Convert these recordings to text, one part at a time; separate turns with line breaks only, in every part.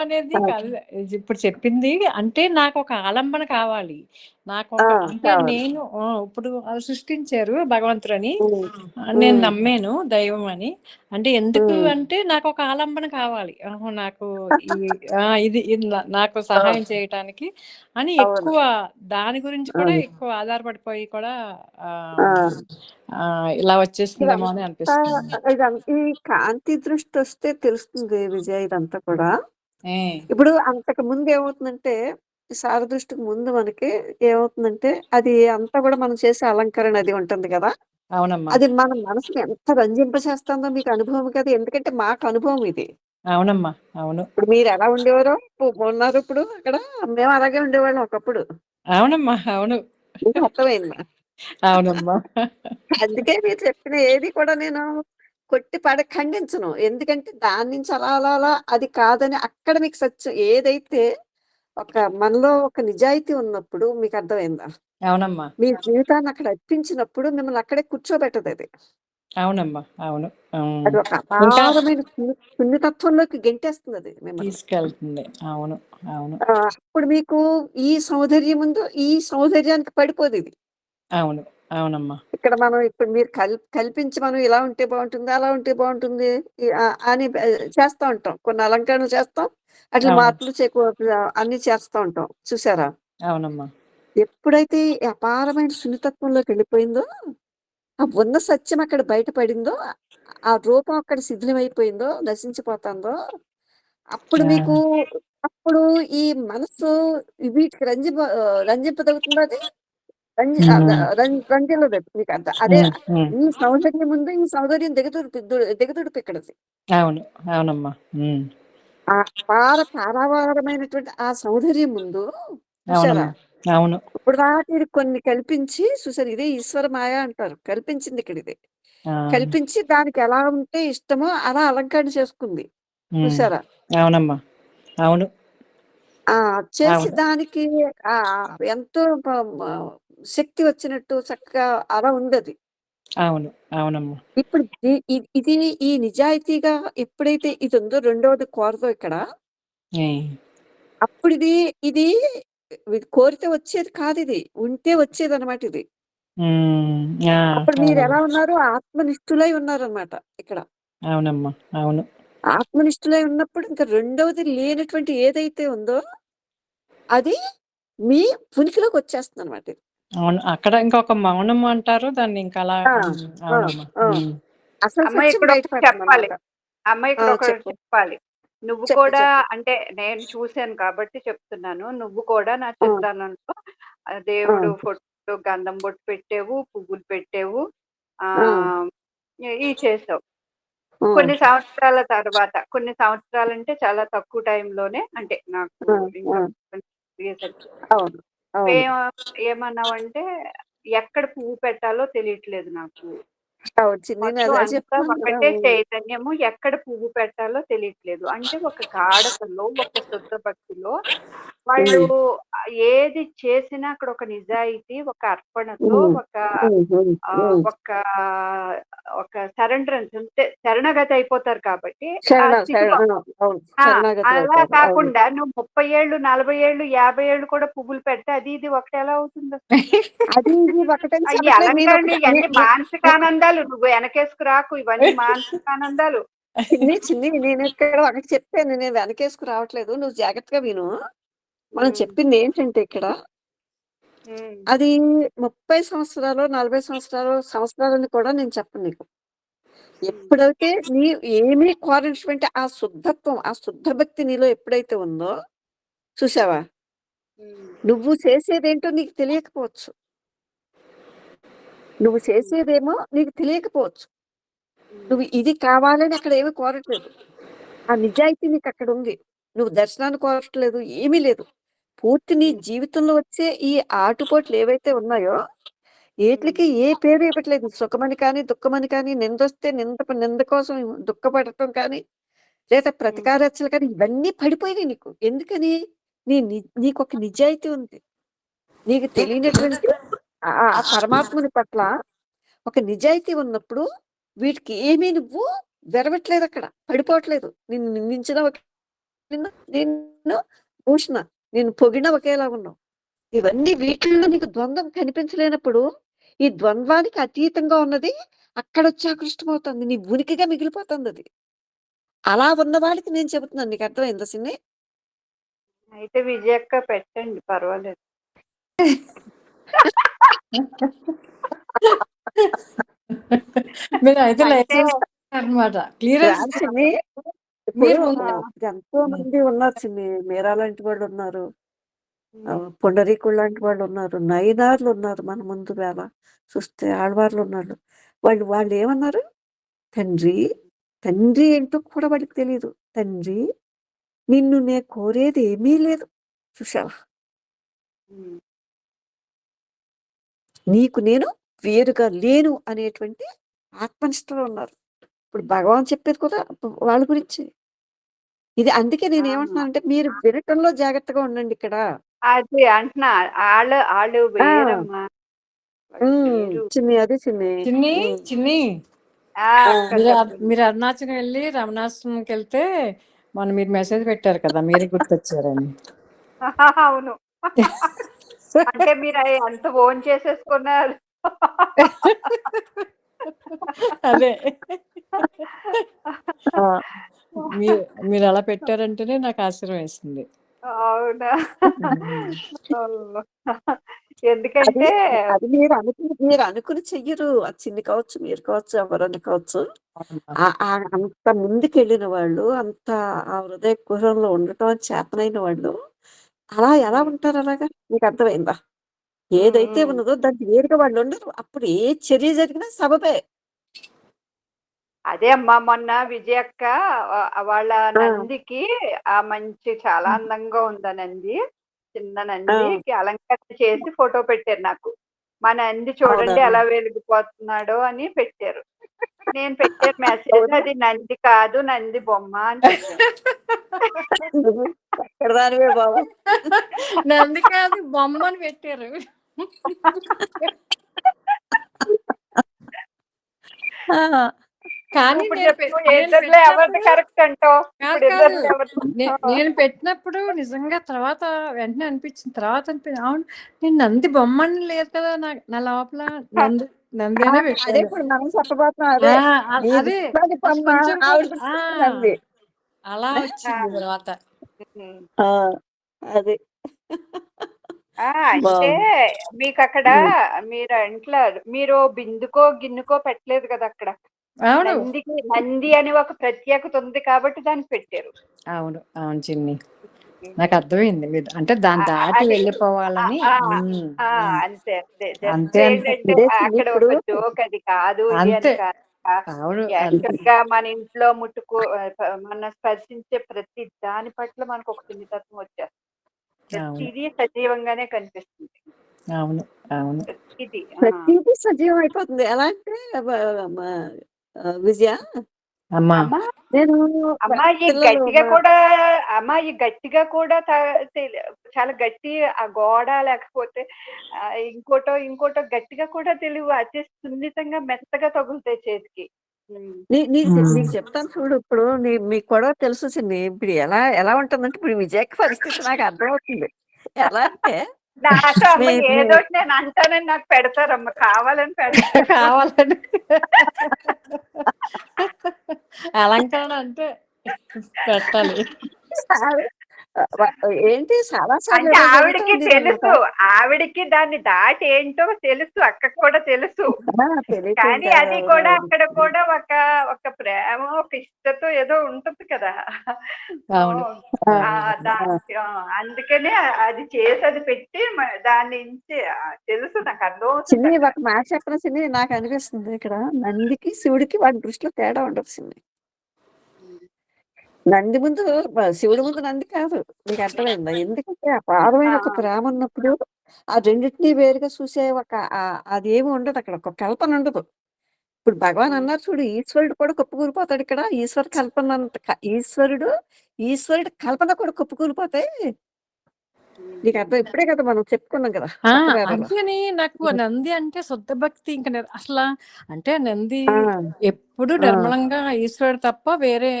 అనేది. ఇప్పుడు చెప్పింది అంటే నాకొక ఆలంబన కావాలి. అంటే
కావాలి.
నేను! ఇప్పుడు సృష్టించారు భగవంతుడని. నేను. నమ్మాను దైవం అని. అంటే ఎందుకు. అంటే నాకొక ఆలంబన కావాలి. నాకు! ఇది నాకు! సహాయం చేయటానికి అని. ఎక్కువ దాని గురించి కూడా. ఎక్కువ ఆధారపడిపోయి కూడా ఇలా వచ్చేసిందేమో అని అనిపిస్తుంది.
ఈ కాంతి దృష్టొస్తే తెలుస్తుంది విజయ ఇదంతా కూడా. ఇప్పుడు అంతకు ముందు ఏమవుతుందంటే, శారదృష్టికి ముందు మనకి ఏమవుతుందంటే, అది అంతా కూడా మనం చేసే అలంకరణ అది ఉంటుంది గదా!
అవునమ్మా.
అది మన మనసుని ఎంత రంజింపచేస్తుందో మీకు అనుభవం కదా! ఎందుకంటే మాకు అనుభవం ఇది.
అవునమ్మా. అవును.
ఇప్పుడు మీరెలా ఉండేవారో పు ఉన్నారు ఇప్పుడు అక్కడ. మేము అలాగే ఉండేవాళ్ళం ఒకప్పుడు.
అవునమ్మా. అవును.
మీకు అర్థమైందా?
అవునమ్మా.
అందుకే మీరు చెప్పిన ఏది కూడా నేను కొట్టి పడ ఖండించను. ఎందుకంటే దాని నుంచి అలా అలా అలా అది కాదని అక్కడ మీకు సత్యం ఏదైతే ఒక మనలో ఒక నిజాయితీ ఉన్నప్పుడు మీకు అర్థమైందా?
అవునమ్మా.
మీ జీవితాన్ని అక్కడ అర్పించినప్పుడు మిమ్మల్ని అక్కడే కూర్చోబెట్టదది.
అవునమ్మా. అవును.
అది ఒక అపారమైన సున్ని సున్నితత్వంలోకి గెంటేస్తుందది మిమ్మల్ని.
తీసుకెళ్తుంది. అవును. అవును.
ఆ! అప్పుడు మీకు ఈ సౌందర్యం ఉందో ఈ సౌందర్యానికి పడిపోదిది.
అవును. అవునమ్మా.
ఇక్కడ మనం ఇప్పుడు మీరు కల్ కల్పించి మనం ఇలా ఉంటే బావుంటుంది, అలా ఉంటే ఆహ్, అని చేస్తా ఉంటాం. కొన్ని అలంకరణలు చేస్తాం. అట్లా. మార్పులు చేకూ అన్నీ చేస్తా ఉంటాం. చూసారా?
అవునమ్మా.
ఎప్పుడైతే అపారమైన సున్నితత్వంలోకెళ్ళిపోయిందో, ఆ ఉన్న సత్యం అక్కడ బయట పడిందో, ఆ రూపం అక్కడ శిథిలమైపోయిందో, నశించిపోతాందో, అప్పుడు మీకు! అప్పుడు ఈ మనస్సు వీటికి రంజింప ఆహ్, రంజింపదవుతుందా అది? రం రంజిల్లదది. మీకంత అదే. ఈ సౌందర్యం ఉంది. ఈ సౌందర్యం దిగదుడిపి దు దిగదుడిపిక్కడది.
అవును. అవునమ్మా.
ఆ అపార పారావారమైనటువంటి ఆ సౌందర్యం ముందు.
అవును.
ఇప్పటిదాకా ఇది కొన్ని కల్పించి చూసారు ఇదే ఈశ్వర మాయ అంటారు. కల్పించిందిక్కడిది.
ఆ!
కల్పించి దానికి ఎలా ఉంటే ఇష్టమో అలా అలంకరణ చేసుకుంది. చూసారా?
అవునమ్మా. అవును.
ఆ! చేసి. దానికి ఆహ్, ఎంతో శక్తి వచ్చినట్టు చక్కగా అలా ఉందది.
అవును. అవునమ్మా.
ఇప్పుడు ఇది ఈ నిజాయితీగా ఎప్పుడైతే ఇదుందో రెండోది కోరదో ఇక్కడ
హ్మ్.
అప్పుడిది ఇది ఇది కోరితే వచ్చేది కాదిది. ఉంటే వచ్చేదనమాట ఇది.
హ్మ్. ఆ!
అప్పుడు మీరెలా
అవునమ్మా.
ఉన్నారు? ఆత్మనిష్ఠులై ఉన్నారనమాట ఇక్కడ.
అవునమ్మా. అవును.
ఆత్మనిష్ఠులై ఉన్నప్పుడు ఇంక రెండోది లేనటువంటి ఏదైతే ఉందో అది మీ ఉనికిలోకొచ్చేస్తుందనమాట ఇది.
అవును. అక్కడ ఇంకొక మౌనం అంటారు. దాన్ని ఇంక అలా.
అసలు
అమ్మ చెప్పాలి.
బయటపడుతుందనమాట.
అమ్మ
ఆ!
ఇక్కడొకటి
చెప్పు.
చెప్పాలి. నువ్వు. కూడా. అంటే నేను చూసాను కాబట్టి చెప్తున్నాను. నువ్వు కూడా నా
ఆ!
దేవుడు ఫోటో గంధం బొట్టు పెట్టావు, పువ్వులు పెట్టావు.
ఆ!
ఇయి చేసావు. కొన్ని సంవత్సరాల తర్వాత కొన్ని సంవత్సరాలంటే చాలా తక్కువ టైంలోనే అంటే నాకు ఏమన్నావంటే ఎక్కడ పువ్వు పెట్టాలో తెలియట్లేదు నాకు.
అవును. చి నేను
మొత్తం
అదే
అంతా
చెప్తున్నాను కదా!
ఒకటే. చైతన్యము. ఎక్కడ పువ్వు పెట్టాలో తెలియట్లేదు. అంటే ఒక గాఢతలో, ఒక శుద్ధ భక్తిలో వాళ్ళు
హ్మ్.
ఏది చేసినా అక్కడ ఒక నిజాయితీ, ఒక అర్పణతో,
హ్మ్.
ఒక
హ్మ్. హ్మ్.
ఆహ్,
హ్మ్.
ఒక ఒక సరెండరెన్స్ అంటే శరణాగతి అయిపోతారు కాబట్టి ఆ
శరణ శర
స్థితిలో
ఆ! అవును.
ఆ! అలా
శరణాగతులవుతారు. అవును.
కాకుండా నువ్వు 30 ఏళ్ళు, 40 ఏళ్ళు, 50 ఏళ్ళు కూడా పువ్వులు పెడితే అది ఇది ఒకటెలా అవుతుందసలు?
అది ఇది ఒకటని
ఇయన్నీ ఆనందాలు. నువ్వు వెనకేసుకు రాకు. ఇవన్నీ మానసిక ఆనందాలు.
చిన్ని, చిన్ని నేనిక్కడ ఒకటి చెప్పాను. నేను వెనకేసుకు రావట్లేదు. నువ్వు జాగ్రత్తగా విను. మనం
హ్మ్.
చెప్పిందేంటంటే ఇక్కడ. అది 30 సంవత్సరాలో, 40 సంవత్సరాలో, సంవత్సరాలని కూడా నేను చెప్పను నీకు. ఎప్పుడైతే నీ ఏమీ కోరనటువంటి ఆ శుద్ధత్వం, ఆ శుద్ధ భక్తి నీలో ఎప్పుడైతే ఉందో చూసావా? నువ్వు చేసేదేంటో నీకు తెలియకపోవచ్చు. నువ్వు. చేసేదేమో నీకు తెలియకపోవచ్చు. నువ్వు ఇది కావాలని అక్కడ ఏమి కోరట్లేదు. ఆ నిజాయితీ నీకక్కడుంది. నువ్వు దర్శనాన్ని కోరట్లేదు. ఏమీ లేదు. పూర్తి నీ. జీవితంలో వచ్చే ఈ ఆటుపోట్లేవైతే ఉన్నాయో,
హ్మ్.
ఈట్లికి ఏ పేరు ఇవ్వట్లేదు. సుఖమని కానీ, దుఃఖమని కానీ, నిందొస్తే నింద నింద కోసం దుఃఖపడటం కానీ, లేదా. ప్రతీకారచలు కానీ, ఇవన్నీ పడిపోయినాయి నీకు. ఎందుకని? నీ ని నీకొక నిజాయితీ ఉంది. నీకు తెలియనటువంటి ఆ పరమాత్ముని పట్ల ఒక నిజాయితీ ఉన్నప్పుడు, వీటికి ఏమీ నువ్వు వెరవట్లేదక్కడ. పడిపోవట్లేదు. నిన్ను నిందించిన నిన్ను నిన్ను పూసిన నేను పొగిన ఒకేలా ఉన్నావు. ఇవన్నీ వీటిల్లో నీకు ద్వంద్వం కనిపించలేనప్పుడు ఈ ద్వంద్వానికి అతీతంగా ఉన్నది అక్కడ వచ్చి ఆకృష్టమవుతుంది. నీ ఉనికిగా మిగిలిపోతుంది అది. అలా ఉన్న వాళ్ళకి నేను చెబుతున్నాను. నీకు అర్థమైందా సిన్ని?
అయితే విజయక్క పెట్టండి పర్వాలేదు.
మీరు అయితే అనమాట క్లియరెన్స్
ఎంతో మంది ఉన్నారు. చిన్ని మీరా లాంటి వాళ్ళు ఉన్నారు. పుండరీకుడు లాంటి వాళ్ళు ఉన్నారు. నయనార్లు ఉన్నారు మన ముందు వేళ. చూస్తే ఆడవార్లు ఉన్నారు. వాళ్ళు వాళ్ళు ఏమన్నారు? తండ్రి తండ్రి ఏంటో కూడా వాళ్ళకి తెలియదు తండ్రి నిన్ను నే కోరేది ఏమీ లేదు. చూసావా. నీకు నేను వేరుగా లేను అనేటువంటి ఆత్మనిష్టలో ఉన్నారు. ఇప్పుడు భగవాన్ చెప్పేది కూడా వాళ్ళ గురించి. ఇది అందుకే నేను
ఆ.
ఏమంటున్నానంటే మీరు వినటంలో జాగ్రత్తగా ఉండండి ఇక్కడ.
అది అంటున్నా వాళ్ళు వాళ్ళు.
చిన్ని అది చిన్ని.
చిన్ని. చిన్ని. మీరు అరుణాచలం వెళ్ళి రమణాశ్రమంకి వెళ్తే మొన్న మీరు మెసేజ్ పెట్టారు కదా మీరే గుర్తొచ్చారని.
అవును. అంటే మీరు అంత ఓన్ చేసేసుకున్నారు.
అదే. మీరు మీరు అలా పెట్టారంటేనే నాకు ఆశ్చర్యం వేసింది.
అవునా? ఎందుకంటే
అది మీరు అనుకుని మీరు అనుకుని చెయ్యరు. అది చిన్ని కావచ్చు మీరు కావచ్చు ఎవరని కావచ్చు. అంత ముందుకు వెళ్ళిన వాళ్ళు అంత ఆ హృదయ కుహరంలో ఉండటం చేతనైన వాళ్ళు అలా ఎలా ఉంటారు అలాగా? మీకు అర్థమైందా? ఏదైతే. ఉన్నదో దానికి వేరుగా వాళ్ళు ఉండరు. అప్పుడు ఏ చర్య జరిగినా సబబే.
అదే అమ్మా మొన్న విజయక్క వాళ్ళ. నందికి ఆ మంచి చాలా అందంగా ఉంది నంది? చిన్న నందికి అలంకరణ చేసి ఫోటో పెట్టారు నాకు. మా నంది చూడండి? ఎలా వెలిగిపోతున్నాడో అని పెట్టారు. నేను పెట్టాను మెసేజ్? అది నంది కాదు నంది బొమ్మ అని
బాబు
నంది కాదు బొమ్మని పెట్టారు.
ఆ,
కానీ
ఇప్పుడు
నేను పెట్టినప్పుడు- నిజంగా తర్వాత వెంటనే అనిపించింది తర్వాత అనిపించింది అవును నేను నంది బొమ్మని లేదు కదా నా లోపల నంది
అదే ఇప్పుడు మనం చెప్పబోతున్నాం. అదే
అదే
ఆవిడ.
అలా వచ్చింది తర్వాత.
అది.
అంటే మీకు అక్కడ మీరు ఇంట్లో మీరు బిందుకో గిన్నెకో పెట్టలేదు కదా అక్కడ? నందికి నంది అని ఒక ప్రత్యేకత ఉంది కాబట్టి దానికి పెట్టారు.
అవును అవును చిన్ని. నాకు అర్థమైంది మీరు అంటే దాన్ని
ఆ,
దాటి వెళ్ళిపోవాలని.
అంతే. అంతే
ఇదే
అక్కడ ఒక జోక్ అది కాదు ఇది
అంతే.
గా మన ఇంట్లో ముట్టుకో మన స్పర్శించే ప్రతి దాని పట్ల మనకు ఒక సున్నితత్వం వచ్చేస్తుంది. ప్రతిదీ సజీవంగానే కనిపిస్తుంది.
అవును అవును.
ప్రతిదీ
సజీవం అయిపోతుంది. ఎలా అంటే విజయ?
అమ్మా.
అమ్మా.
నేను
అమ్మాయి గట్టిగా కూడా అమ్మాయి గట్టిగా కూడా చాలా గట్టి ఆ గోడ లేకపోతే ఇంకోటో ఇంకోటో గట్టిగా కూడా తెలివి అతి సున్నితంగా మెత్తగా తగులుతాయి చేతికి.
నీకు చెప్తాను చూడు ఇప్పుడు నీ మీకు కూడా తెలుసు ఇప్పుడు ఎలా ఎలా ఉంటుందంటే ఇప్పుడు విజయకి పరిస్థితి నాకు అర్థమవుతుంది. ఎలా అంటే
ఏదో నేను అంటానని నాకు పెడతారమ్మ కావాలని పెడతారు.
కావాలని. అలంకరణ అంటే పెట్టాలి.
ఏంటి చాలా
అంటే ఆవిడకి తెలుసు. ఆవిడకి దాన్ని దాటి ఏంటో తెలుసు అక్కకు కూడా తెలుసు. కానీ అది కూడా. అక్కడ కూడా ఒక ఒక ప్రేమ ఒక ఇష్టతో ఏదో ఉంటుంది కదా. అందుకనే అది చేసి అది పెట్టి దాని నుంచి తెలుసు నాకు అర్థం
చిన్ని ఒక మాట చెప్పిన చిన్ని? నాకు అనిపిస్తుంది ఇక్కడ. నందికి శివుడికి వాడి దృష్టిలో తేడా ఉండదు నంది ముందు శివుడి ముందు నంది కాదు. నీకు అర్థమైందా? ఎందుకంటే అపారమైన ఒక ప్రేమ ఉన్నప్పుడు ఆ రెండింటినీ వేరుగా చూసే ఒక అది ఏమి ఉండదు అక్కడ. ఒక కల్పన ఉండదు. ఇప్పుడు భగవాన్ అన్నారు చూడు ఈశ్వరుడు కూడా కుప్పకూలిపోతాడు ఇక్కడ. ఈశ్వర కల్పన ఈశ్వరుడు ఈశ్వరుడు కల్పన కూడా కుప్పకూలిపోతాయి నీకు అర్థం ఇప్పుడే కదా మనం చెప్పుకున్నాం కదా.
అందుకని నాకు నంది అంటే శుద్ధ భక్తి ఇంకా అసలు అంటే నంది ఎప్పుడు. నిర్మలంగా ఈశ్వరుడు తప్ప వేరే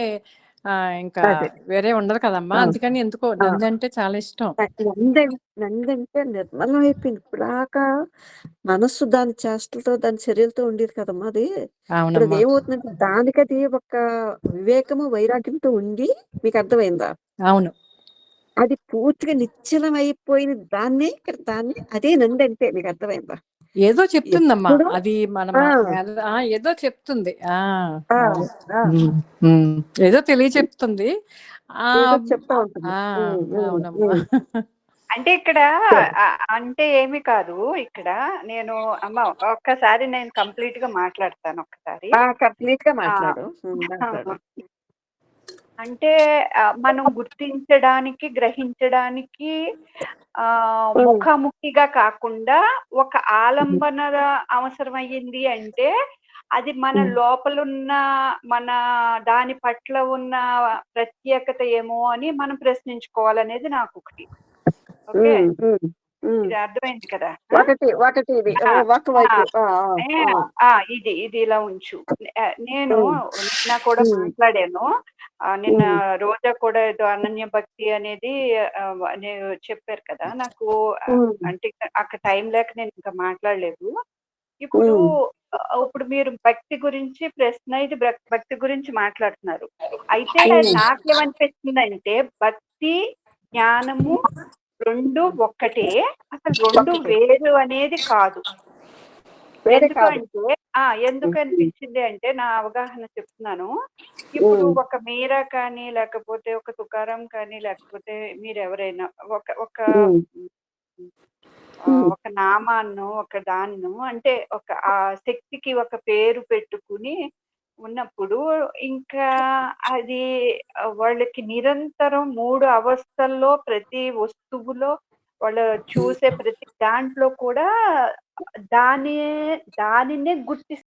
ఆ! ఇంకా
అదే.
వేరే ఉండదు కదమ్మా!
ఆ!
అందుకని ఎందుకో
ఆ!
నందంటే చాలా ఇష్టం.
నందం నందంటే నిర్మలం అయిపోయింది. ఇప్పటిదాకా మనస్సు దాని చేష్టలతో, దాని చర్యలతో ఉండేది కదమ్మా అది. ఇప్పుడు
అవునమ్మా.
అదేమవుతుందంటే దానికది ఒక వివేకము, వైరాగ్యంతో ఉండి మీకర్థమైందా?
అవును.
అది పూర్తిగా నిశ్చలం అయిపోయిన దాన్నే ఇక్కడ దాన్ని అదే నందంటే మీకర్థమైందా?
ఏదో చెప్తుందమ్మా. అది మన! ఏదో చెప్తుంది. ఏదో తెలియచెప్తుంది.
ఏదో
ఆహ్,
చెప్తా ఉంటుంది.
ఆ!
హ్మ్. హ్మ్.
అవునమ్మా.
హ్మ్.
అంటే ఇక్కడ అంటే ఏమి కాదు. ఇక్కడ నేను అమ్మ ఒక్కసారి నేను కంప్లీట్‌గా మాట్లాడతాను ఒక్కసారి.
ఆ! కంప్లీట్‌గా
ఆ!
మాట్లాడు.
అంటే మనం గుర్తించడానికి, గ్రహించడానికి
హ్మ్.
ముఖాముఖిగా కాకుండా ఒక ఆలంబన అవసరమయ్యింది అంటే, అది మన. లోపలున్న మన దాని పట్ల ఉన్న ప్రత్యేకత ఏమో అని మనం ప్రశ్నించుకోవాలనేది. ఓకే.
హ్మ్.
ఇది అర్థమైంది కదా! ఆ!
ఒకటి ఒకటి ఇది.
ఆ! ఆ!
ఆ! ఆ! ఆ!
ఆ! ఇది ఇది ఇలా ఉంచు. నేను. నిన్న కూడా. మాట్లాడాను. నిన్న. రోజా కూడా ఏదో అనన్య భక్తి అనేది చెప్పారు కదా! నాకు. అంటే అక్కడ టైం లేక నేను ఇంకా మాట్లాడలేదు. ఇప్పుడు ఇప్పుడు మీరు భక్తి గురించి ప్రశ్న ఇది భక్ భక్తి గురించి మాట్లాడుతున్నారు. అయితే. నాకేమనిపిస్తుందంటే భక్తి, జ్ఞానము 2 ఒక్కటే. అసలు 2
ఒకటి.
వేరు అనేది కాదు.
వేరే
ఎందుకు
కాదు.
అంటే ఆ! ఎందుకు. అనిపించింది అంటే నా అవగాహన చెప్తున్నాను. ఇప్పుడు. ఒక మీరా కానీ, లేకపోతే ఒక తుకారాం కానీ, లేకపోతే మీరెవరైనా ఒక ఒక
హ్మ్.
ఒక నామాన్నో, ఒక దాన్నో అంటే ఒక ఆ శక్తికి ఒక పేరు పెట్టుకుని ఉన్నప్పుడు ఇంకా అది వాళ్ళకి నిరంతరం 3 అవస్థల్లో ప్రతి వస్తువులో వాళ్ళు చూసే ప్రతి దాంట్లో కూడా దాని దానినే గుర్తిస్